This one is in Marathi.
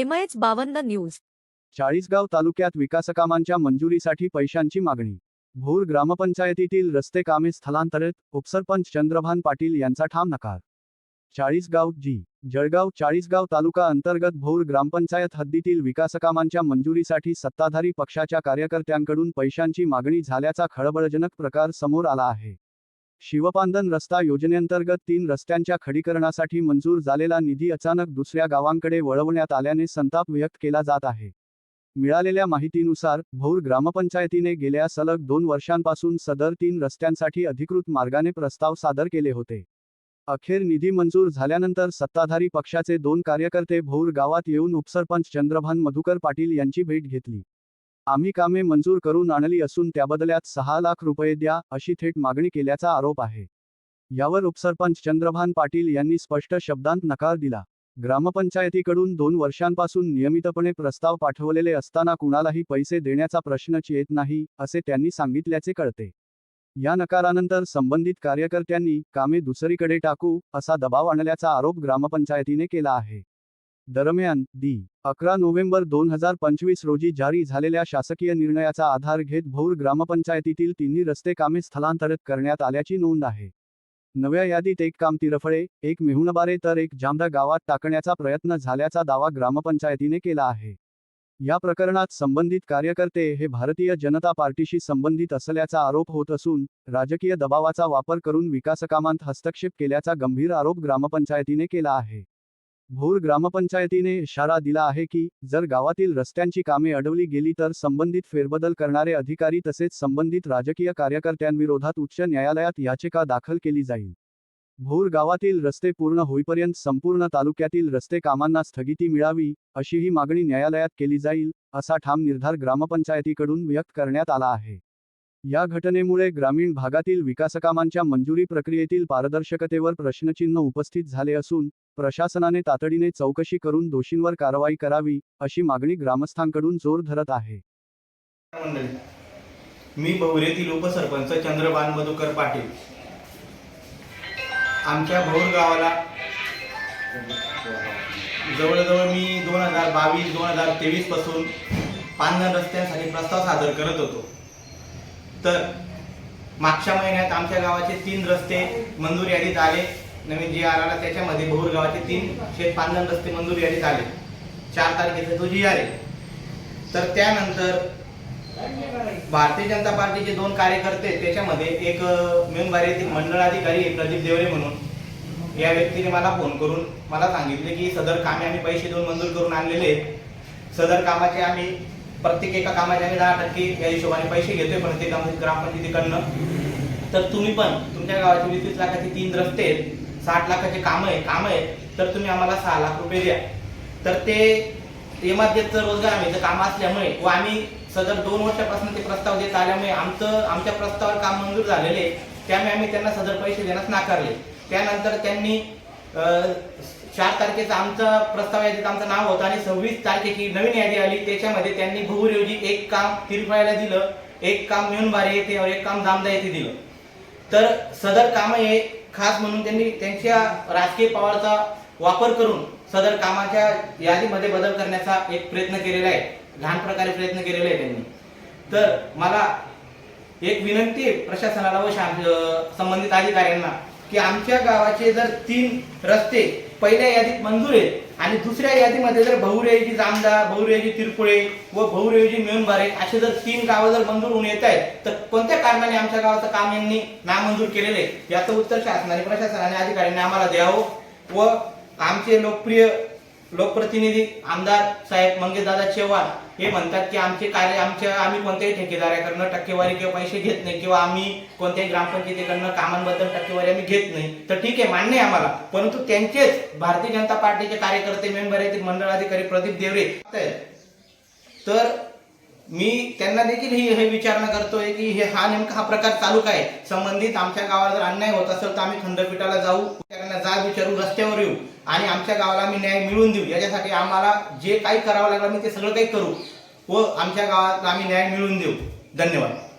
एमएच बावन्न न्यूज. चाळीसगाव तालुक्यात विकासकामांच्या मंजुरीसाठी पैशांची मागणी. भोर ग्रामपंचायतीतील रस्ते कामे स्थलांतरित उपसरपंच चंद्रभान पाटील यांचा ठाम नकार. चाळीसगाव जी जळगाव चाळीसगाव तालुका अंतर्गत भोर ग्रामपंचायत हद्दीतील विकासकामांच्या मंजुरीसाठी सत्ताधारी पक्षाच्या कार्यकर्त्यांकडून पैशांची मागणी झाल्याचा खळबळजनक प्रकार समोर आला आहे. शिवपांदन रस्ता योजनेअंतर्गत तीन रस्त्यांच्या खडीकरणासाठी मंजूर झालेला निधी अचानक दुसऱ्या गावांकडे वळवण्यात आल्याने संताप व्यक्त केला जात आहे. मिळालेल्या माहितीनुसार भौर ग्रामपंचायतीने गेल्या सलग दोन वर्षांपासून सदर तीन रस्त्यांसाठी अधिकृत मार्गाने प्रस्ताव सादर केले होते. अखेर निधी मंजूर झाल्यानंतर सत्ताधारी पक्षाचे दोन कार्यकर्ते भौर गावात येऊन उपसरपंच चंद्रभान मधुकर पाटील यांची भेट घेतली. आम्ही कामे मंजूर करून आणली असून त्याबदल्यात सहा लाख रुपये द्या अशी थेट मागणी केल्याचा आरोप आहे. यावर उपसरपंच चंद्रभान पाटील यांनी स्पष्ट शब्दांत नकार दिला. ग्रामपंचायतीकडून दोन वर्षांपासून नियमितपणे प्रस्ताव पाठवलेले असताना कुणालाही पैसे देण्याचा प्रश्नच येत नाही असे त्यांनी सांगितल्याचे कळते. या नकारानंतर संबंधित कार्यकर्त्यांनी कामे दुसरीकडे टाकू असा दबाव आणल्याचा आरोप ग्रामपंचायतीने केला आहे. दरम्यान दी अकरा नोव्हेंबर दोन हजार पंचवीस रोजी जारी झालेल्या शासकीय निर्णयाचा आधार घेत भौर ग्रामपंचायतीतील तिन्ही रस्ते कामे स्थलांतरित करण्यात आल्याची नोंद आहे. नव्या यादीत एक काम तिरफळे एक मेहुणबारे तर एक जामदा गावात टाकण्याचा प्रयत्न झाल्याचा दावा ग्रामपंचायतीने केला आहे. या प्रकरणात संबंधित कार्यकर्ते हे भारतीय जनता पार्टीशी संबंधित असल्याचा आरोप होत असून राजकीय दबावाचा वापर करून विकासकामांत हस्तक्षेप केल्याचा गंभीर आरोप ग्रामपंचायतीने केला आहे. भोर ग्रामपंचायतीने इशारा दिला आहे की जर गावातील रस्त्यांची कामे अडवली गेली तर संबंधित फेरबदल करणारे अधिकारी तसेच संबंधित राजकीय कार्यकर्त्यांविरोधात उच्च न्यायालयात याचिका दाखल केली जाईल. भोर गावातील रस्ते पूर्ण होईपर्यंत संपूर्ण तालुक्यातील रस्ते कामांना स्थगिती मिळावी अशीही मागणी न्यायालयात केली जाईल असा ठाम निर्धार ग्रामपंचायतीकडून व्यक्त करण्यात आला आहे. या घटनेमुळे ग्रामीण भागातील विकासकामांच्या मंजुरी प्रक्रियेतील पारदर्शकतेवर प्रश्नचिन्ह उपस्थित झाले असून प्रशासनाने तातडीने चौकशी करून दोषींवर कारवाई करावी अशी मागणी ग्रामस्थांकडून जोर धरत आहे. मी बहुरेतील उपसरपंच चंद्रबान मधुकर पाटील. आमच्या भौर गावाला जवळजवळ मी दोन हजार बावीस दोन हजार तेवीसपासून पांढर रस्त्यांसाठी प्रस्ताव सादर करत होतो. तर मागच्या महिन्यात आमच्या गावाचे तीन रस्ते मंजूर यादीत आले. नवीन जी आर आला त्याच्यामध्ये भोर गावाचे तीन शेत पांधन रस्ते मंजूर यादीत आले. चार तारखेचा तो जी आले तर त्यानंतर भारतीय जनता पार्टीचे दोन कार्यकर्ते त्याच्यामध्ये एक मेंबार येथील प्रदीप देवरे म्हणून. या व्यक्तीने मला फोन करून मला सांगितले की सदर कामे आम्ही पैसे देऊन मंजूर करून आणलेले आहेत. सदर कामाचे आम्ही प्रत्येक एका कामाच्या आम्ही दहा टक्के या हिशोबाने पैसे घेतोय प्रत्येक ग्राम- ग्रामपंचायतीकडनं तर तुम्ही पण तुमच्या गावाचे वीस वीस लाखाचे तीन रस्ते आहेत साठ लाखाचे कामं आहे कामं आहेत तर तुम्ही आम्हाला सहा लाख रुपये द्या. तर ते एमआरजेचं रोजगार आम्ही काम असल्यामुळे व आम्ही सदर दोन वर्षापासून ते प्रस्ताव देत आल्यामुळे आमचं आमच्या प्रस्तावावर काम मंजूर झालेले आहे. त्यामुळे आम्ही त्यांना सदर पैसे देण्यास नाकारले. त्यानंतर त्यांनी चार तारखेचा आमचा प्रस्ताव यादीत आमचं नाव होतं आणि सव्वीस तारखेची नवीन यादी आली त्याच्यामध्ये त्यांनी भूरऐवजी एक काम तिरफळ्याला दिलं एक काम मिळूनबारी येथे और एक काम जामदा येथे दिलं. तर सदर काम हे खास म्हणून त्यांनी त्यांच्या राजकीय पवारचा वापर करून सदर कामाच्या यादीमध्ये बदल करण्याचा एक प्रयत्न केलेला आहे लहान प्रकारे प्रयत्न केलेला आहे त्यांनी. तर मला एक विनंती आहे प्रशासनाला व संबंधित अधिकाऱ्यांना की आमच्या गावाचे जर तीन रस्ते पहिल्या यादीत मंजूर आहेत आणि दुसऱ्या यादीमध्ये जर बहुरेजी जामदा बहुरेजी तिरपुळे व बहुरेजी मिळूनबारे असे जर तीन गावं जर मंजूर होऊन येत आहेत तर कोणत्या कारणाने आमच्या गावाचं काम यांनी नामंजूर केलेलं? आहे याचं उत्तर शासनाने प्रशासनाने अधिकाऱ्यांनी आम्हाला द्यावं व आमचे लोकप्रिय लोकप्रतिनिधी आमदार साहेब मंगेशदादा चव्हाण हे म्हणतात की आमचे कार्य आमच्या आम्ही कोणत्याही ठेकेदाराकडनं टक्केवारी किंवा पैसे घेत नाही किंवा आम्ही कोणत्याही ग्रामपंचायतीकडनं कामांबद्दल टक्केवारी आम्ही घेत नाही. तर ठीक आहे मान्य आहे आम्हाला. परंतु त्यांचेच भारतीय जनता पार्टीचे कार्यकर्ते मेंबर आहेत मंडळाधिकारी प्रदीप देवरे. तर मी त्यांना देखील ही हे विचारणा करतोय की हे हा नेमका हा प्रकार चालू काय? संबंधित आमच्या गावाला जर अन्याय होत असेल तर आम्ही खंडपीठाला जाऊ. त्यांना विचारून विचारू रस्त्यावर येऊ. आणि आमच्या गावाला आम्ही न्याय मिळवून देऊ. याच्यासाठी आम्हाला जे काही करावं लागलं आम्ही ते सगळं काही करू. व आमच्या गावात आम्ही न्याय मिळवून देऊ. धन्यवाद.